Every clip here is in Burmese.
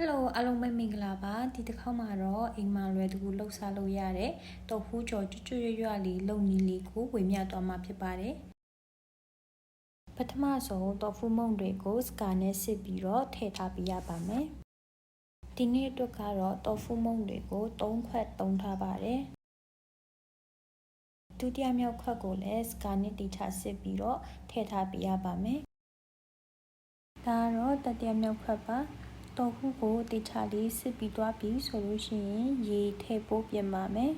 ဟယ်လိုအားလုံးပဲမင်္ဂလာပါဒီတစ်ခေါက်မှာတော့အိမ်မှာလွယ်တကူလှုပ်ရှားလို့ရတဲ့တော်ဖူးကြော်ကျွတ်ကျွတ်ရွရွလေးလုံနီလေးကိုဝေမျှသွားမှာဖြစ်ပါတယ်ပထမဆုံးတော်ဖူးမုံတွေကိုစကာနဲ့စစ်ပြီးတော့ထည့်ထားပြရပါမယ်ဒီနေ့အတွက်ကတော့တော်ဖူးမုံတွေကို၃ခွက်သုံးထားပါတယ်ဒုတိယမြောက်ခွက်ကိုလည်းစကာနဲ့တိချစစ်ပြီးတော့ထည့်ထားပြရပါမယ်ဒါကတော့တတိယမြောက်ခွက်ပါ တော်ဟုကိုတေချာလေးစစ်ပြီးသွားပြီဆိုလို့ရှိရင်ရေထည့်ဖို့ပြင်ပါမယ်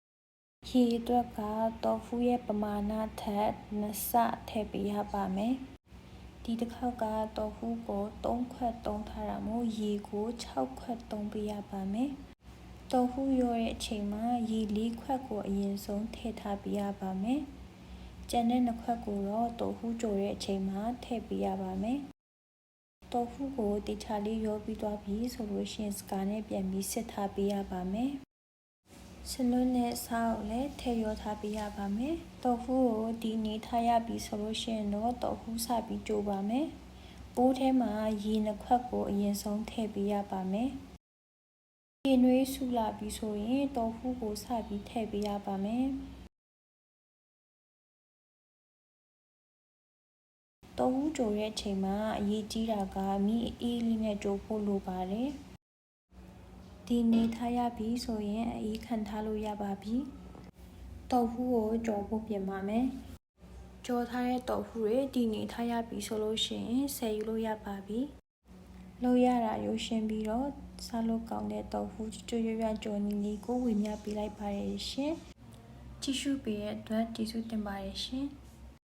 ။ရေအတွက်ကတော်ဖူရဲ့ပမာဏထက်နှစ်ဆထည့်ပေးရပါမယ်။ဒီတစ်ခေါက်ကတော်ဖူကို3ခွက်သုံးထားတာမို့ရေကို6ခွက်သုံးပေးရပါမယ်။တော်ဖူရောတဲ့အချိန်မှာရေ၄ခွက်ကိုအရင်ဆုံးထည့်ထားပေးရပါမယ်။ကျန်တဲ့နှစ်ခွက်ကိုတော့တော်ဖူကြိုတဲ့အချိန်မှာထည့်ပေးရပါမယ်။ တော်ဖူးကိုတေချာလေးရောပြီးသွားပြီဆိုလို့ရှိရင်စကာနဲ့ပြန်ပြီးစစ်ထားပေးရပါမယ်။စလွန်းနဲ့ဆောက်လည်းထည့်ရောထားပေးရပါမယ်။တော်ဖူးကိုဒီနေထားရပြီဆိုလို့ရှိရင်တော့တော်ဖူးစပြီးကြိုပါမယ်။ပိုးထဲမှာရေနှစ်ခွက်ကိုအရင်ဆုံးထည့်ပေးရပါမယ်။ရေနွေးဆူလာပြီဆိုရင်တော်ဖူးကိုစပြီးထည့်ပေးရပါမယ်။ တောဟူးကြိုတဲ့အချိန်မှာအရေးကြီးတာကမိအေးလေးနဲ့ကြိုဖို့လိုပါတယ်ဒီနေထားရပြီဆိုရင်အေးခံထားလို့ရပါပြီတောဟူးကိုကြော်ဖို့ပြင်ပါမယ်ကြော်ထားတဲ့တောဟူးတွေဒီနေထားရပြီဆိုလို့ရှိရင်ဆယ်ယူလို့ရပါပြီလို့ရတာရုပ်ရှင်ပြီးတော့စားလို့ကောင်းတဲ့တောဟူးကျွရွရွကြော်နီလေးကိုဝေမျှပေးလိုက်ပါတယ်ရှင်ကြည့်ရှုပေးတဲ့အတွက်ကျေးဇူးတင်ပါတယ်ရှင်